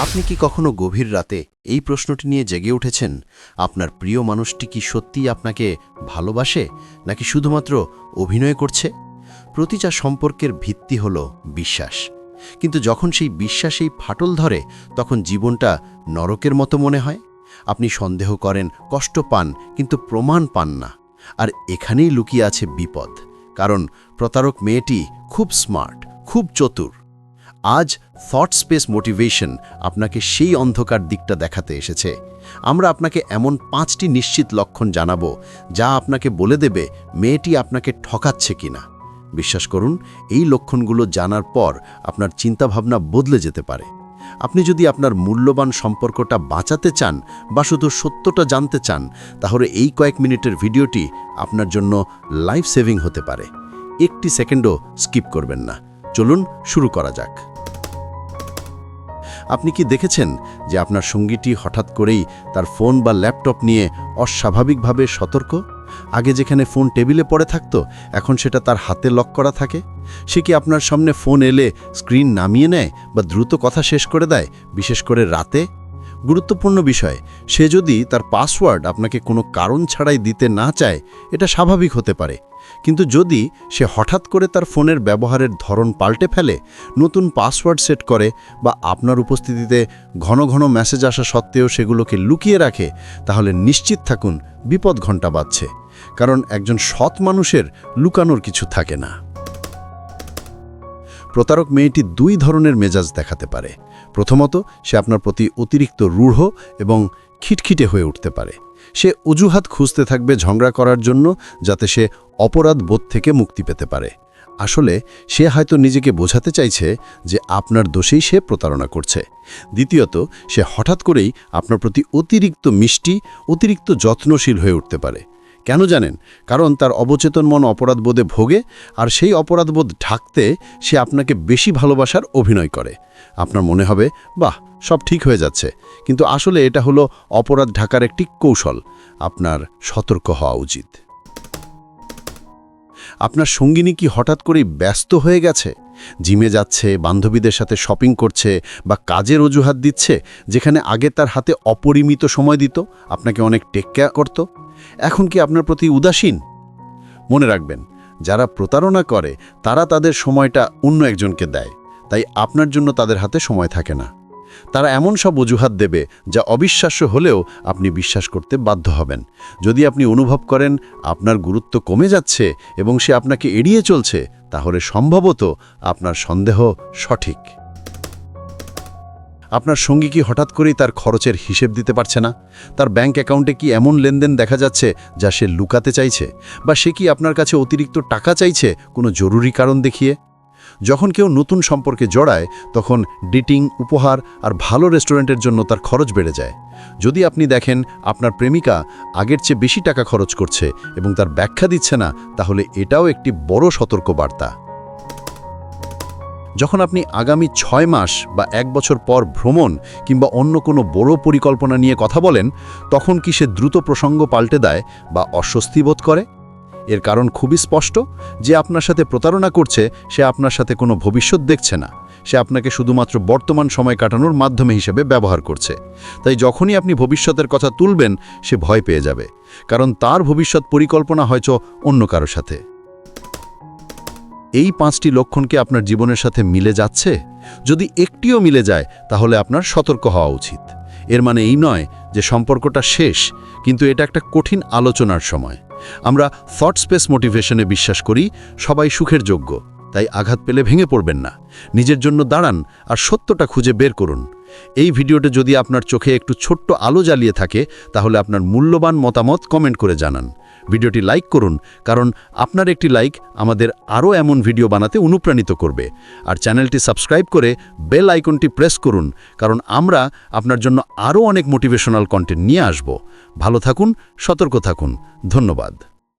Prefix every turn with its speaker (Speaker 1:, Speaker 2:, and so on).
Speaker 1: আপনি কি কখনো গভীর রাতে এই প্রশ্নটি নিয়ে জেগে উঠেছেন? আপনার প্রিয় মানুষটি কি সত্যিই আপনাকে ভালোবাসে, নাকি শুধুমাত্র অভিনয় করছে? প্রতিটা সম্পর্কের ভিত্তি হল বিশ্বাস। কিন্তু যখন সেই বিশ্বাসেই ফাটল ধরে, তখন জীবনটা নরকের মতো মনে হয়। আপনি সন্দেহ করেন, কষ্ট পান, কিন্তু প্রমাণ পান না। আর এখানেই লুকিয়ে আছে বিপদ। কারণ প্রতারক মেয়েটি খুব স্মার্ট, খুব চতুর। আজ থট স্পেস মোটিভেশন আপনাকে সেই অন্ধকার দিকটা দেখাতে এসেছে। আমরা আপনাকে এমন পাঁচটি নিশ্চিত লক্ষণ জানাব যা আপনাকে বলে দেবে মেয়েটি আপনাকে ঠকাচ্ছে কিনা। বিশ্বাস করুন, এই লক্ষণগুলো জানার পর আপনার চিন্তাভাবনা বদলে যেতে পারে। আপনি যদি আপনার মূল্যবান সম্পর্কটা বাঁচাতে চান বা শুধু সত্যটা জানতে চান, তাহলে এই কয়েক মিনিটের ভিডিওটি আপনার জন্য লাইফ সেভিং হতে পারে। একটি সেকেন্ডও স্কিপ করবেন না। চলুন শুরু করা যাক। আপনি কি দেখেছেন যে আপনার সঙ্গীটি হঠাৎ করেই তার ফোন বা ল্যাপটপ নিয়ে অস্বাভাবিকভাবে সতর্ক? আগে যেখানে ফোন টেবিলে পড়ে থাকত, এখন সেটা তার হাতে লক করা থাকে। সে কি আপনার সামনে ফোন এলে স্ক্রিন নামিয়ে নেয় বা দ্রুত কথা শেষ করে দেয়, বিশেষ করে রাতে? গুরুত্বপূর্ণ বিষয়। সে যদি তার পাসওয়ার্ড আপনাকে কোনো কারণ ছাড়াই দিতে না চায়, এটা স্বাভাবিক হতে পারে। কিন্তু যদি সে হঠাৎ করে তার ফোনের ব্যবহারের ধরন পাল্টে ফেলে, নতুন পাসওয়ার্ড সেট করে বা আপনার উপস্থিতিতে ঘন ঘন মেসেজ আসা সত্ত্বেও সেগুলোকে লুকিয়ে রাখে, তাহলে নিশ্চিত থাকুন বিপদ ঘণ্টা বাজছে। কারণ একজন সৎ মানুষের লুকানোর কিছু থাকে না। প্রতারক মেয়েটি দুই ধরনের মেজাজ দেখাতে পারে। প্রথমত, সে আপনার প্রতি অতিরিক্ত রূঢ় এবং খিটখিটে হয়ে উঠতে পারে। সে অজুহাত খুঁজতে থাকবে ঝগড়া করার জন্য যাতে সে অপরাধ বোধ থেকে মুক্তি পেতে পারে। আসলে, সে হয়তো নিজেকে বোঝাতে চাইছে যে আপনার দোষেই সে প্রতারণা করছে। দ্বিতীয়ত, সে হঠাৎ করেই আপনার প্রতি অতিরিক্ত মিষ্টি, অতিরিক্ত যত্নশীল হয়ে উঠতে পারে। কেন জানেন? কারণ তার অবচেতন মন অপরাধবোধে ভোগে, আর সেই অপরাধবোধ ঢাকতে সে আপনাকে বেশি ভালোবাসার অভিনয় করে। আপনার মনে হবে, বাহ, সব ঠিক হয়ে যাচ্ছে। কিন্তু আসলে এটা হলো অপরাধ ঢাকার একটি কৌশল, আপনার সতর্ক হওয়া উচিত। আপনার সঙ্গিনী কি হঠাৎ করেই ব্যস্ত হয়ে গেছে? জিমে যাচ্ছে, বান্ধবীদের সাথে শপিং করছে বা কাজের অজুহাত দিচ্ছে, যেখানে আগে তার হাতে অপরিমিত সময় দিত, আপনাকে অনেক টেক্কা করত। এখন কি আপনার প্রতি উদাসীন? মনে রাখবেন, যারা প্রতারণা করে, তারা তাদের সময়টা অন্য একজনকে দেয়। তাই আপনার জন্য তাদের হাতে সময় থাকে না। তারা এমন সব অজুহাত দেবে যা অবিশ্বাস্য হলেও আপনি বিশ্বাস করতে বাধ্য হবেন। যদি আপনি অনুভব করেন আপনার গুরুত্ব কমে যাচ্ছে এবং সে আপনাকে এড়িয়ে চলছে, তাহলে সম্ভবত আপনার সন্দেহ সঠিক। আপনার সঙ্গী কি হঠাৎ করেই তার খরচের হিসেব দিতে পারছে না? তার ব্যাংক অ্যাকাউন্টে কি এমন লেনদেন দেখা যাচ্ছে যা সে লুকাতে চাইছে? বা সে কি আপনার কাছে অতিরিক্ত টাকা চাইছে কোনো জরুরি কারণ দেখিয়ে? যখন কেউ নতুন সম্পর্কে জড়ায়, তখন ডিটিং, উপহার আর ভালো রেস্টুরেন্টের জন্য তার খরচ বেড়ে যায়। যদি আপনি দেখেন আপনার প্রেমিকা আগের চেয়ে বেশি টাকা খরচ করছে এবং তার ব্যাখ্যা দিচ্ছে না, তাহলে এটাও একটি বড় সতর্ক বার্তা যখন আপনি আগামী ছয় মাস বা এক বছর পর ভ্রমণ কিংবা অন্য কোনো বড় পরিকল্পনা নিয়ে কথা বলেন, তখন কি সে দ্রুত প্রসঙ্গ পাল্টে দেয় বা অস্বস্তি বোধ করে? এর কারণ খুবই স্পষ্ট, যে আপনার সাথে প্রতারণা করছে, সে আপনার সাথে কোনো ভবিষ্যৎ দেখছে না। সে আপনাকে শুধুমাত্র বর্তমান সময় কাটানোর মাধ্যমে হিসেবে ব্যবহার করছে। তাই যখনই আপনি ভবিষ্যতের কথা তুলবেন, সে ভয় পেয়ে যাবে। কারণ তার ভবিষ্যৎ পরিকল্পনা হয়তো অন্য কারও সাথে। এই পাঁচটি লক্ষণ কি আপনার জীবনের সাথে মিলে যাচ্ছে? যদি একটিও মিলে যায়, তাহলে আপনার সতর্ক হওয়া উচিত। এর মানে এই নয় যে সম্পর্কটা শেষ, কিন্তু এটা একটা কঠিন আলোচনার সময়। আমরা থট স্পেস মোটিভেশনে বিশ্বাস করি, সবাই সুখের যোগ্য। তাই আঘাত পেলে ভেঙে পড়বেন না। নিজের জন্য দাঁড়ান আর সত্যটা খুঁজে বের করুন। এই ভিডিওটা যদি আপনার চোখে একটু ছোট্ট আলো জ্বালিয়ে থাকে, তাহলে আপনার মূল্যবান মতামত কমেন্ট করে জানান। ভিডিওটি লাইক করুন, কারণ আপনার একটি লাইক আমাদের আরও এমন ভিডিও বানাতে অনুপ্রাণিত করবে। আর চ্যানেলটি সাবস্ক্রাইব করে বেল আইকনটি প্রেস করুন, কারণ আমরা আপনার জন্য আরও অনেক মোটিভেশনাল কন্টেন্ট নিয়ে আসব। ভালো থাকুন, সতর্ক থাকুন। ধন্যবাদ।